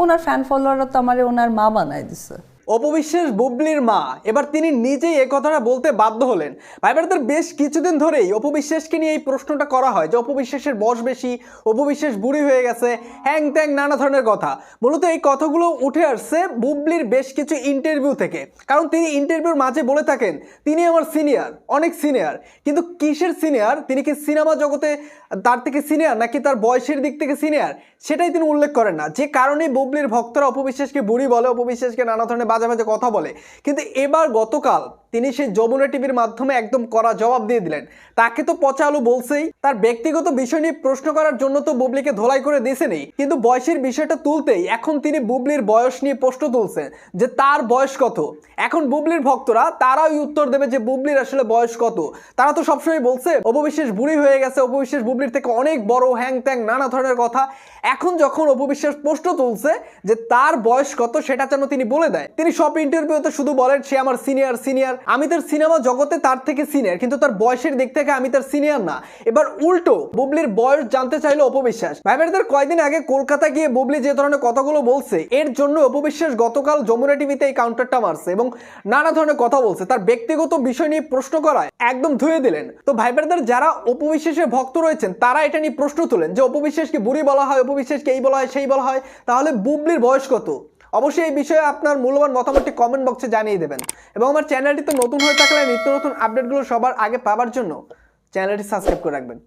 ওনার fan ফলোয়াররা তো আমার ওনার মা বানায় দিছে। অপবিশ্বাস বুবলির মা। এবার তিনি নিজেই এ কথাটা বলতে বাধ্য হলেন। ভাইবারদের বেশ কিছুদিন ধরেই অপবিশ্বাসকে নিয়ে এই প্রশ্নটা করা হয় যে, অপবিশ্বাসের বয়স বেশি, অপবিশ্বাস বুড়ি হয়ে গেছে, হ্যাং ত্যাং নানা ধরনের কথা। মূলত এই কথাগুলো উঠে আসছে বুবলির বেশ কিছু ইন্টারভিউ থেকে। কারণ তিনি ইন্টারভিউর মাঝে বলে থাকেন, তিনি আমার সিনিয়র অনেক সিনিয়র কিন্তু কিসের সিনিয়র তিনি কি সিনেমা জগতে তার থেকে সিনিয়র নাকি তার বয়সের দিক থেকে সিনিয়র সেটাই তিনি উল্লেখ করেন না। যে কারণে বুবলির ভক্তরা অপবিশ্বাসকে বুড়ি বলে, অপবিশ্বাসকে নানা ধরনের বাজে মাঝে কথা বলে। কিন্তু এবার গতকাল তিনি সেই যমুনা টিভির মাধ্যমে একদম করা জবাব দিয়ে দিলেন। তাকে তো পচা আলু বলছেই। তার ব্যক্তিগত বিষয় নিয়ে প্রশ্ন করার জন্য তো বুবলিকে ধোলাই করে দিয়েছে নেই কিন্তু বয়সের বিষয়টা তুলতেই এখন তিনি বুবলির বয়স নিয়ে প্রশ্ন তুলছেন যে তার বয়স কত? এখন বুবলির ভক্তরা তারাই উত্তর দেবে যে বুবলির আসলে বয়স কত। তারা তো সবসময় বলছে, অপবিশ্বাস বুড়ি হয়ে গেছে, অপবিশ্বাস বুবলির থেকে অনেক বড় হ্যাং ত্যাং, নানা ধরনের কথা। এখন যখন অপবিশ্বাস প্রশ্ন তুলছে যে তার বয়স কত, সেটা যেন তিনি বলে দেয়। তিনি সব ইন্টারভিউতে শুধু বলেন, সে আমার সিনিয়র সিনিয়র আমি তার সিনেমা জগতে তার থেকে সিনিয়র, কিন্তু তার বয়সের দিক থেকে আমি তার সিনিয়র না। এবার উল্টো, বুবলির বয়স জানতে চাইলো অপবিশ্বাস। ভাইবারদের কয়েকদিন আগে কলকাতা গিয়ে বুবলি যে ধরনের কথাগুলো বলছে, এর জন্য অপবিশ্বাস গতকাল যমুনা টিভিতে এই কাউন্টারটা মারছে এবং নানা ধরনের কথা বলছে। তার ব্যক্তিগত বিষয় নিয়ে প্রশ্ন করায়, একদম ধুয়ে দিলেন। তো ভাইবারদের যারা অপবিশ্বাসের ভক্ত রয়েছেন, তারা এটা নিয়ে প্রশ্ন তোলেন যে, অপবিশ্বাসকে বুড়ি বলা হয়, অপবিশ্বাসকে এই বলা হয়, সেই বলা হয়। তাহলে বুবলির বয়স কত? অবশ্যই এই বিষয়ে আপনার মূল্যবান মতামতটি কমেন্ট বক্সে জানিয়ে দেবেন। এবং আমার চ্যানেলটি তো নতুন হয়ে থাকলে নিত্য নতুন আপডেটগুলো সবার আগে পাওয়ার জন্য চ্যানেলটি সাবস্ক্রাইব করে রাখবেন।